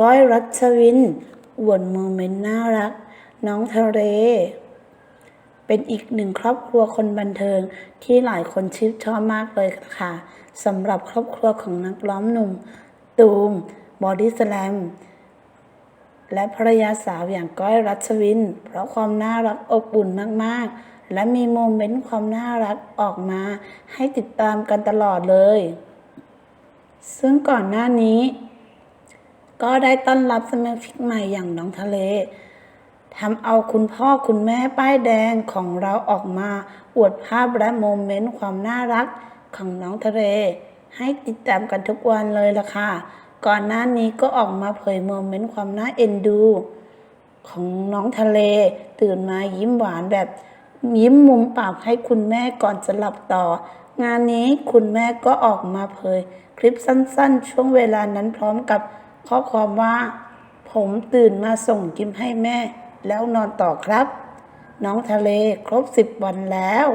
ก้อยรัชวินอวดโมเมนต์น่ารัก น้องทะเล เป็นอีกหนึ่งครอบครัวคนบันเทิงที่หลายคนชื่นชอบมากเลยค่ะสำหรับครอบครัวของนักร้องหนุ่ม ตูม บอดี้สแลม และภรรยาสาวอย่างก้อยรัชวิน เพราะความน่ารักอบอุ่นมากๆ และมีโมเมนต์ความน่ารักออกมาให้ติดตามกันตลอดเลย ซึ่งก่อนหน้านี้ ก็ได้ต้อนรับสมาชิกใหม่อย่างน้องทะเลทำเอาคุณพ่อคุณแม่ป้ายแดงของเราออกมา อวดภาพและโมเมนต์ความน่ารักของน้องทะเล ให้ติดตามกันทุกวันเลยล่ะค่ะ ก่อนหน้านี้ก็ออกมาเผยโมเมนต์ความน่าเอ็นดู ของน้องทะเล ตื่นมายิ้มหวานแบบยิ้มมุมปากให้คุณแม่ก่อนจะหลับต่อ งานนี้คุณแม่ก็ออกมาเผย คลิปสั้นๆ ช่วงเวลานั้นพร้อมกับ ข้อความว่า ผมตื่นมาส่งยิ้มให้แม่ แล้วนอนต่อครับ น้องทะเลครบสิบวันแล้ว